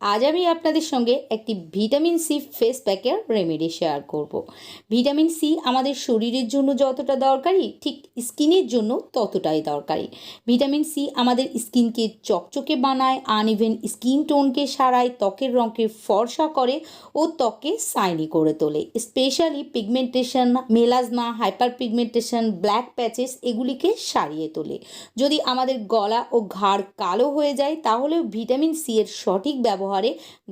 আজ আমি আপনাদের সঙ্গে একটি ভিটামিন সি ফেস প্যাকের রেমেডি শেয়ার করব। ভিটামিন সি আমাদের শরীরের জন্য যতটা দরকারি, ঠিক স্কিনের জন্য ততটাই দরকারি। ভিটামিন সি আমাদের স্কিনকে চকচকে বানায় আনইভেন স্কিন টোনকে সারায়, ত্বকের রঙকে ফর্সা করে ও ত্বকে সাইনি করে তোলে। Specially pigmentation melasma hyper pigmentation black patches এগুলিকে সারিয়ে তোলে। যদি আমাদের গলা ও ঘাড় কালো হয়ে যায়, তাহলেও ভিটামিন সি এর সঠিক ব্যবহারে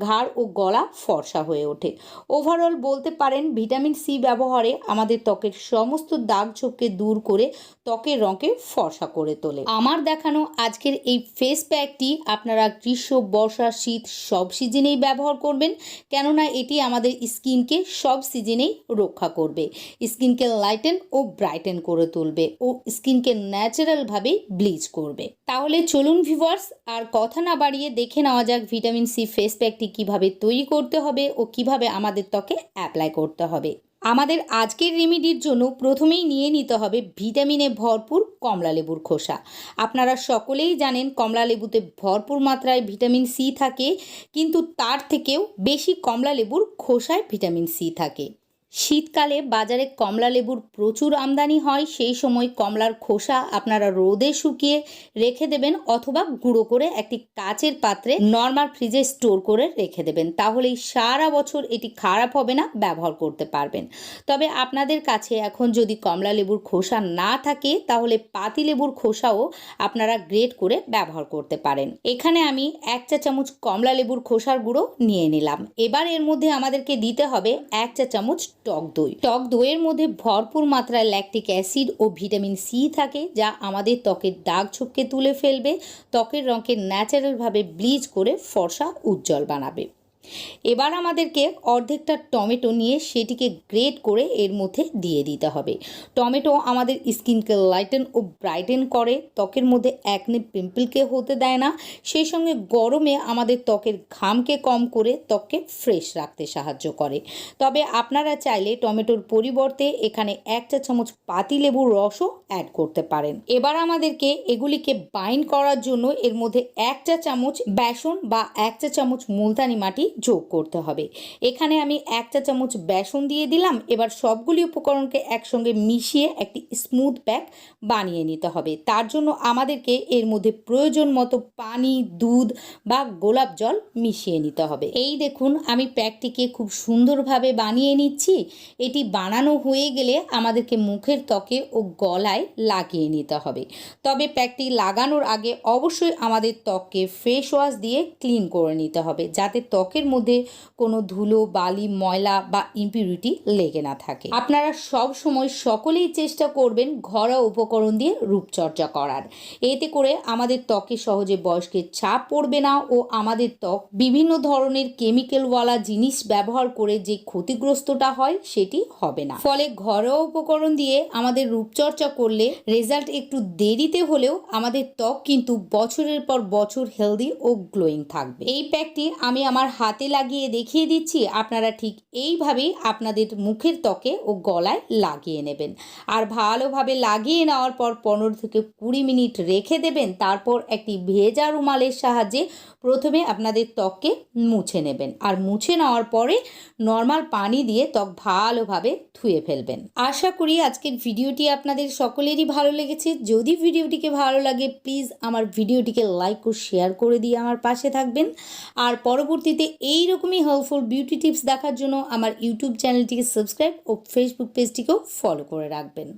ঘাড় ও গলা ফর্সা হয়ে ওঠে। ওভারঅল বলতে পারেন ভিটামিন সি ব্যবহারে আমাদের ত্বকের সমস্ত দাগ ছোপকে দূর করে ত্বকের রঙকে ফর্সা করে তোলে। আমার দেখানো আজকের এই ফেস প্যাকটি আপনারা গ্রীষ্ম, বর্ষা, শীত সব সিজনেই ব্যবহার করবেন, কেননা এটি আমাদের স্কিনকে সব সিজনেই রক্ষা করবে। স্কিনকে লাইটেন ও ব্রাইটেন করে তুলবে ও স্কিনকে ন্যাচারালভাবে ব্লিচ করবে। তাহলে চলুন ভিভার্স আর কথা না বাড়িয়ে দেখে নেওয়া যাক ভিটামিন সি ফেস প্যাকটি কীভাবে তৈরি করতে হবে ও কীভাবে আমাদের ত্বকে অ্যাপ্লাই করতে হবে। আমাদের আজকের রেমিডির জন্য প্রথমেই নিয়ে নিতে হবে ভিটামিনে ভরপুর কমলা লেবুর খোসা। আপনারা সকলেই জানেন কমলা লেবুতে ভরপুর মাত্রায় ভিটামিন সি থাকে, কিন্তু তার থেকেও বেশি কমলা লেবুর খোসায় ভিটামিন সি থাকে। শীতকালে বাজারে কমলা লেবুর প্রচুর আমদানি হয়, সেই সময় কমলার খোসা আপনারা রোদে শুকিয়ে রেখে দেবেন অথবা গুঁড়ো করে একটি কাচের পাত্রে নর্মাল ফ্রিজে স্টোর করে রেখে দেবেন। তাহলেই সারা বছর এটি খারাপ হবে না, ব্যবহার করতে পারবেন। তবে আপনাদের কাছে এখন যদি কমলা লেবুর খোসা না থাকে, তাহলে পাতি লেবুর খোসাও আপনারা গ্রেট করে ব্যবহার করতে পারেন। এখানে আমি এক চা চামচ কমলা লেবুর খোসার গুঁড়ো নিয়ে নিলাম। এবার এর মধ্যে আমাদেরকে দিতে হবে এক চা চামচ টক দই। টক দইয়ের মধ্যে ভরপুর মাত্রায় ল্যাকটিক অ্যাসিড ও ভিটামিন সি থাকে, যা আমাদের ত্বকের দাগ ছোপকে তুলে ফেলবে, ত্বকের রঙকে ন্যাচারালভাবে ব্লিচ করে ফর্সা উজ্জ্বল বানাবে। এবার আমাদেরকে অর্ধেকটা টমেটো নিয়ে সেটিকে গ্রেট করে এর মধ্যে দিয়ে দিতে হবে। টমেটো আমাদের স্কিনকে লাইটেন ও ব্রাইটেন করে, ত্বকের মধ্যে একনে পিম্পলকে হতে দেয় না। সেই সঙ্গে গরমে আমাদের ত্বকের ঘামকে কম করে ত্বককে ফ্রেশ রাখতে সাহায্য করে। তবে আপনারা চাইলে টমেটোর পরিবর্তে এখানে এক চা চামচ পাতি লেবুর রসও অ্যাড করতে পারেন। এবার আমাদেরকে এগুলিকে বাইন্ড করার জন্য এর মধ্যে এক চা চামচ বেসন বা এক চা চামচ মুলতানি মাটি যোগ করতে হবে। এখানে আমি এক চা চামচ বেসন দিয়ে দিলাম। এবার সবগুলি উপকরণকে একসঙ্গে মিশিয়ে একটি স্মুথ প্যাক বানিয়ে নিতে হবে। তার জন্য আমাদেরকে এর মধ্যে প্রয়োজন মতো পানি, দুধ বা গোলাপ জল মিশিয়ে নিতে হবে। এই দেখুন, আমি প্যাকটিকে খুব সুন্দরভাবে বানিয়ে নিচ্ছি। এটি বানানো হয়ে গেলে আমাদেরকে মুখের ত্বকে ও গলায় লাগিয়ে নিতে হবে। তবে প্যাকটি লাগানোর আগে অবশ্যই আমাদের ত্বককে ফেস ওয়াশ দিয়ে ক্লিন করে নিতে হবে, যাতে ত্বকের মধ্যে কোনো ধুলো, বালি, ময়লা বা ইম্পিউরিটি লেগে না থাকে। আপনারা সব সময় সকলেই চেষ্টা করবেন ঘরোয়া উপকরণ দিয়ে রূপচর্চা করার। এতে করে আমাদের ত্বকে সহজে বয়স্কের ছাপ পড়বে না ও আমাদের ত্বক বিভিন্ন ধরনের কেমিক্যালওয়ালা জিনিস ব্যবহার করে যে ক্ষতিগ্রস্তটা হয় সেটি হবে না। ফলে ঘরোয়া উপকরণ দিয়ে আমাদের রূপচর্চা করলে রেজাল্ট একটু দেরিতে হলেও আমাদের ত্বক কিন্তু বছরের পর বছর হেলদি ও গ্লোয়িং থাকবে। এই প্যাকটি আমি আমার হাতে লাগিয়ে দেখিয়ে দিচ্ছি, আপনারা ঠিক এইভাবেই আপনাদের মুখের ত্বকে ও গলায় লাগিয়ে নেবেন। আর ভালোভাবে লাগিয়ে নেওয়ার পর পনেরো থেকে কুড়ি মিনিট রেখে দেবেন, তারপর একটি ভেজা রুমালের সাহায্যে প্রথমে আপনাদের ত্বককে মুছে নেবেন। আর মুছে নেওয়ার পরে নর্মাল পানি দিয়ে ত্বক ভালোভাবে ধুয়ে ফেলবেন। আশা করি আজকের ভিডিওটি আপনাদের সকলেরই ভালো লেগেছে। যদি ভিডিওটিকে ভালো লাগে, প্লিজ আমার ভিডিওটিকে লাইক ও শেয়ার করে দিয়ে আমার পাশে থাকবেন। আর পরবর্তীতে এই রকমই হেল্পফুল বিউটি টিপস দেখার জন্য আমার ইউটিউব চ্যানেলটিকে সাবস্ক্রাইব ও ফেসবুক পেজটিকেও ফলো করে রাখবেন।